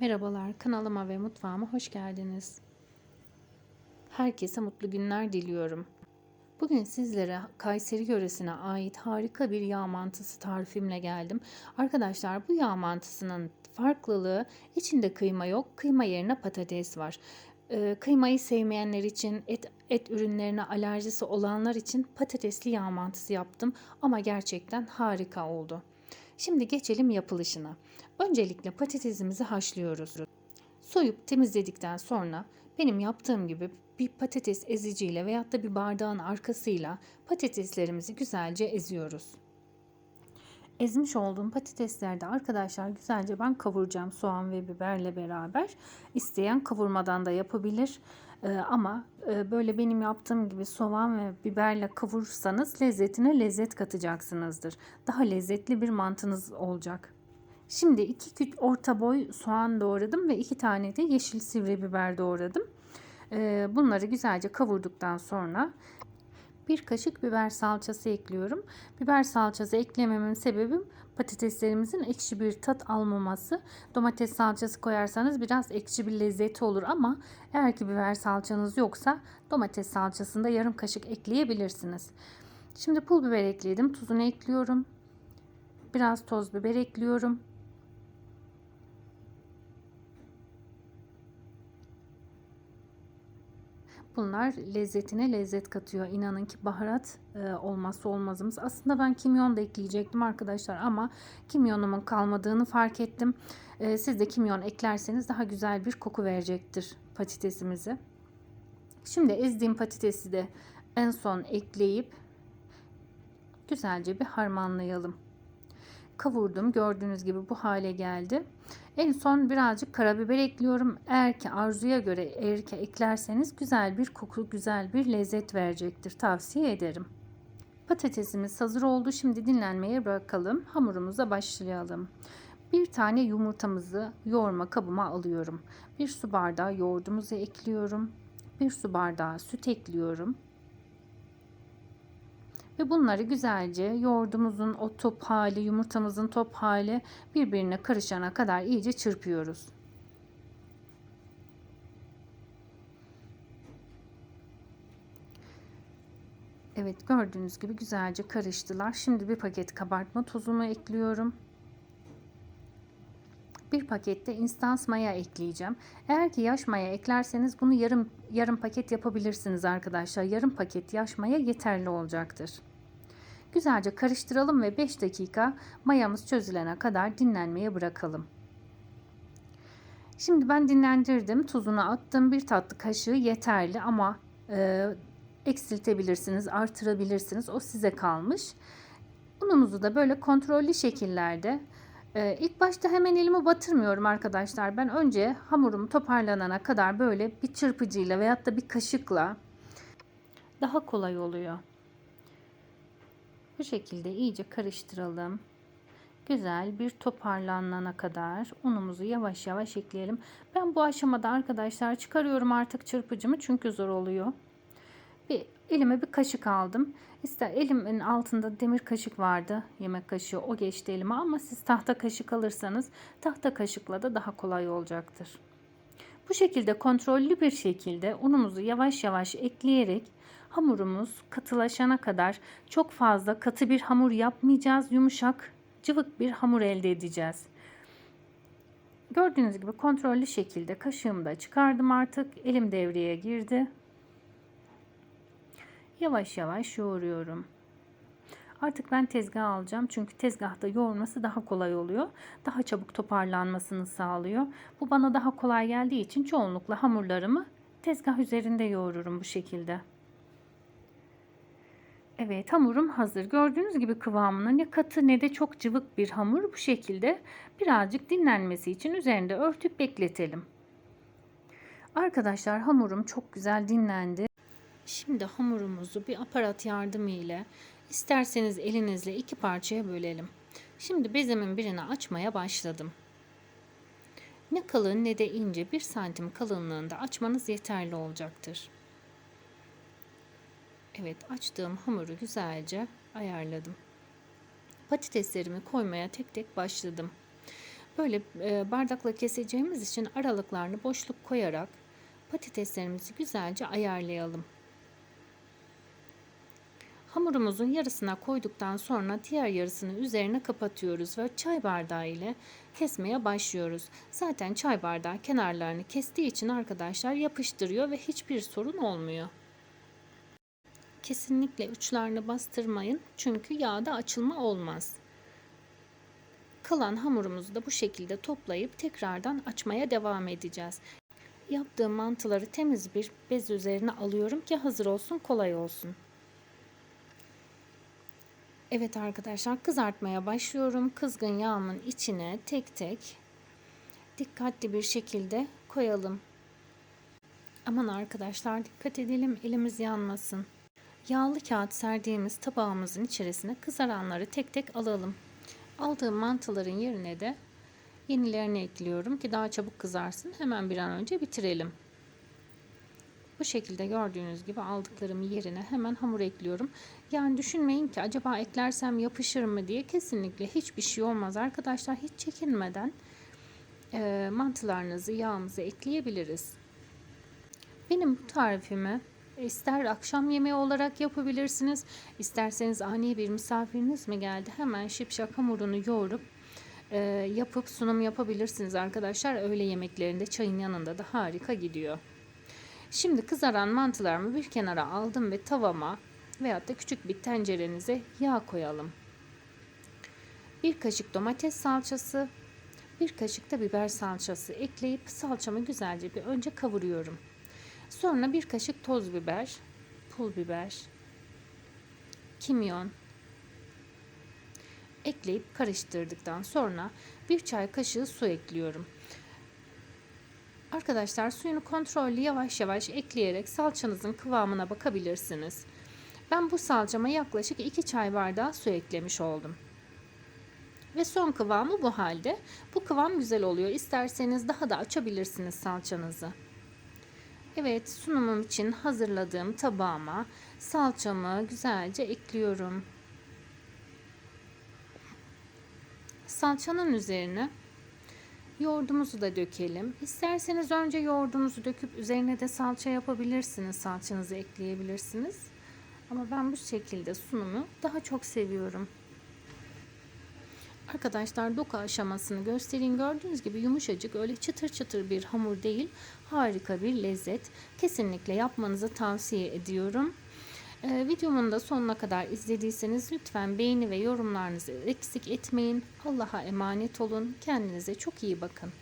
Merhabalar, kanalıma ve mutfağıma hoş geldiniz. Herkese mutlu günler diliyorum. Bugün sizlere Kayseri yöresine ait harika bir yağ mantısı tarifimle geldim. Arkadaşlar bu yağ mantısının farklılığı içinde kıyma yok, kıyma yerine patates var. Ee, kıymayı sevmeyenler için, et, et ürünlerine alerjisi olanlar için patatesli yağ mantısı yaptım ama gerçekten harika oldu. Şimdi geçelim yapılışına. Öncelikle patatesimizi haşlıyoruz. Soyup temizledikten sonra benim yaptığım gibi bir patates eziciyle veyahut da bir bardağın arkasıyla patateslerimizi güzelce eziyoruz. Ezmiş olduğum patateslerde arkadaşlar güzelce ben kavuracağım soğan ve biberle beraber. İsteyen kavurmadan da yapabilir. Ee, ama e, böyle benim yaptığım gibi soğan ve biberle kavurursanız lezzetine lezzet katacaksınızdır. Daha lezzetli bir mantınız olacak. Şimdi iki küçük orta boy soğan doğradım ve iki tane de yeşil sivri biber doğradım. Ee, bunları güzelce kavurduktan sonra bir kaşık biber salçası ekliyorum. Biber salçası eklememin sebebim patateslerimizin ekşi bir tat almaması. Domates salçası koyarsanız biraz ekşi bir lezzeti olur ama eğer ki biber salçanız yoksa domates salçasını da yarım kaşık ekleyebilirsiniz. Şimdi pul biber ekledim. Tuzunu ekliyorum. Biraz toz biber ekliyorum. Bunlar lezzetine lezzet katıyor. İnanın ki baharat e, olmazsa olmazımız. Aslında ben kimyon da ekleyecektim arkadaşlar ama kimyonumun kalmadığını fark ettim. E, siz de kimyon eklerseniz daha güzel bir koku verecektir patatesimizi. Şimdi ezdiğim patatesi de en son ekleyip güzelce bir harmanlayalım kavurdum. Gördüğünüz gibi bu hale geldi. En son birazcık karabiber ekliyorum. Eğer ki arzuya göre eğer ki eklerseniz güzel bir koku, güzel bir lezzet verecektir. Tavsiye ederim. Patatesimiz hazır oldu. Şimdi dinlenmeye bırakalım. Hamurumuza başlayalım. Bir tane yumurtamızı yoğurma kabıma alıyorum. Bir su bardağı yoğurdumuzu ekliyorum. Bir su bardağı süt ekliyorum. Ve bunları güzelce yoğurdumuzun o top hali, yumurtamızın top hali birbirine karışana kadar iyice çırpıyoruz. Evet gördüğünüz gibi güzelce karıştılar. Şimdi bir paket kabartma tozumu ekliyorum. Bir pakette instans maya ekleyeceğim. Eğer ki yaş maya eklerseniz bunu yarım yarım paket yapabilirsiniz arkadaşlar. Yarım paket yaş maya yeterli olacaktır. Güzelce karıştıralım ve 5 dakika mayamız çözülene kadar dinlenmeye bırakalım. Şimdi ben dinlendirdim. Tuzunu attım. Bir tatlı kaşığı yeterli ama e, eksiltebilirsiniz, artırabilirsiniz. O size kalmış. Unumuzu da böyle kontrollü şekillerde ee, ilk başta hemen elimi batırmıyorum arkadaşlar. Ben önce hamurum toparlanana kadar böyle bir çırpıcıyla veyahut da bir kaşıkla daha kolay oluyor. Bu şekilde iyice karıştıralım. Güzel bir toparlanana kadar unumuzu yavaş yavaş ekleyelim. Ben bu aşamada arkadaşlar çıkarıyorum artık çırpıcımı çünkü zor oluyor. Bir elime bir kaşık aldım. İster elimin altında demir kaşık vardı. Yemek kaşığı o geçti elime ama siz tahta kaşık alırsanız tahta kaşıkla da daha kolay olacaktır. Bu şekilde kontrollü bir şekilde unumuzu yavaş yavaş ekleyerek hamurumuz katılaşana kadar çok fazla katı bir hamur yapmayacağız. Yumuşak, cıvık bir hamur elde edeceğiz. Gördüğünüz gibi kontrollü şekilde kaşığımı da çıkardım artık. Elim devreye girdi. Yavaş yavaş yoğuruyorum. Artık ben tezgah alacağım çünkü tezgahta yoğurması daha kolay oluyor. Daha çabuk toparlanmasını sağlıyor. Bu bana daha kolay geldiği için çoğunlukla hamurlarımı tezgah üzerinde yoğururum bu şekilde. Evet hamurum hazır. Gördüğünüz gibi kıvamına ne katı ne de çok cıvık bir hamur bu şekilde birazcık dinlenmesi için üzerinde örtüp bekletelim. Arkadaşlar hamurum çok güzel dinlendi. Şimdi hamurumuzu bir aparat yardımı ile isterseniz elinizle iki parçaya bölelim. Şimdi bezemin birini açmaya başladım. Ne kalın ne de ince bir santim kalınlığında açmanız yeterli olacaktır. Evet açtığım hamuru güzelce ayarladım. Patateslerimi koymaya tek tek başladım. Böyle e, bardakla keseceğimiz için aralıklarını boşluk koyarak patateslerimizi güzelce ayarlayalım. Hamurumuzun yarısına koyduktan sonra diğer yarısını üzerine kapatıyoruz ve çay bardağı ile kesmeye başlıyoruz. Zaten çay bardağı kenarlarını kestiği için arkadaşlar yapıştırıyor ve hiçbir sorun olmuyor. Kesinlikle uçlarını bastırmayın çünkü yağda açılma olmaz. Kalan hamurumuzu da bu şekilde toplayıp tekrardan açmaya devam edeceğiz. Yaptığım mantıları temiz bir bez üzerine alıyorum ki hazır olsun kolay olsun. Evet arkadaşlar kızartmaya başlıyorum. Kızgın yağımın içine tek tek dikkatli bir şekilde koyalım. Aman arkadaşlar dikkat edelim elimiz yanmasın. Yağlı kağıt serdiğimiz tabağımızın içerisine kızaranları tek tek alalım. Aldığım mantıların yerine de yenilerini ekliyorum ki daha çabuk kızarsın. Hemen bir an önce bitirelim. Bu şekilde gördüğünüz gibi aldıklarımı yerine hemen hamur ekliyorum. Yani düşünmeyin ki acaba eklersem yapışır mı diye kesinlikle hiçbir şey olmaz arkadaşlar. Hiç çekinmeden e, mantılarınızı yağımıza ekleyebiliriz. Benim bu tarifimi ister akşam yemeği olarak yapabilirsiniz. isterseniz ani bir misafiriniz mi geldi hemen şipşak hamurunu yoğurup e, yapıp sunum yapabilirsiniz arkadaşlar. Öğle yemeklerinde çayın yanında da harika gidiyor. Şimdi kızaran mantılarımı bir kenara aldım ve tavama veyahut da küçük bir tencerenize yağ koyalım. Bir kaşık domates salçası, bir kaşık da biber salçası ekleyip salçamı güzelce bir önce kavuruyorum. Sonra bir kaşık toz biber, pul biber, kimyon ekleyip karıştırdıktan sonra bir çay kaşığı su ekliyorum. Arkadaşlar suyunu kontrollü yavaş yavaş ekleyerek salçanızın kıvamına bakabilirsiniz. Ben bu salçama yaklaşık 2 çay bardağı su eklemiş oldum. Ve son kıvamı bu halde. Bu kıvam güzel oluyor. İsterseniz daha da açabilirsiniz salçanızı. Evet sunumum için hazırladığım tabağıma salçamı güzelce ekliyorum. Salçanın üzerine yoğurdumuzu da dökelim. İsterseniz önce yoğurdunuzu döküp üzerine de salça yapabilirsiniz. Salçanızı ekleyebilirsiniz. Ama ben bu şekilde sunumu daha çok seviyorum. Arkadaşlar doku aşamasını göstereyim. Gördüğünüz gibi yumuşacık öyle çıtır çıtır bir hamur değil. Harika bir lezzet. Kesinlikle yapmanızı tavsiye ediyorum. Ee, videomun da sonuna kadar izlediyseniz lütfen beğeni ve yorumlarınızı eksik etmeyin. Allah'a emanet olun. Kendinize çok iyi bakın.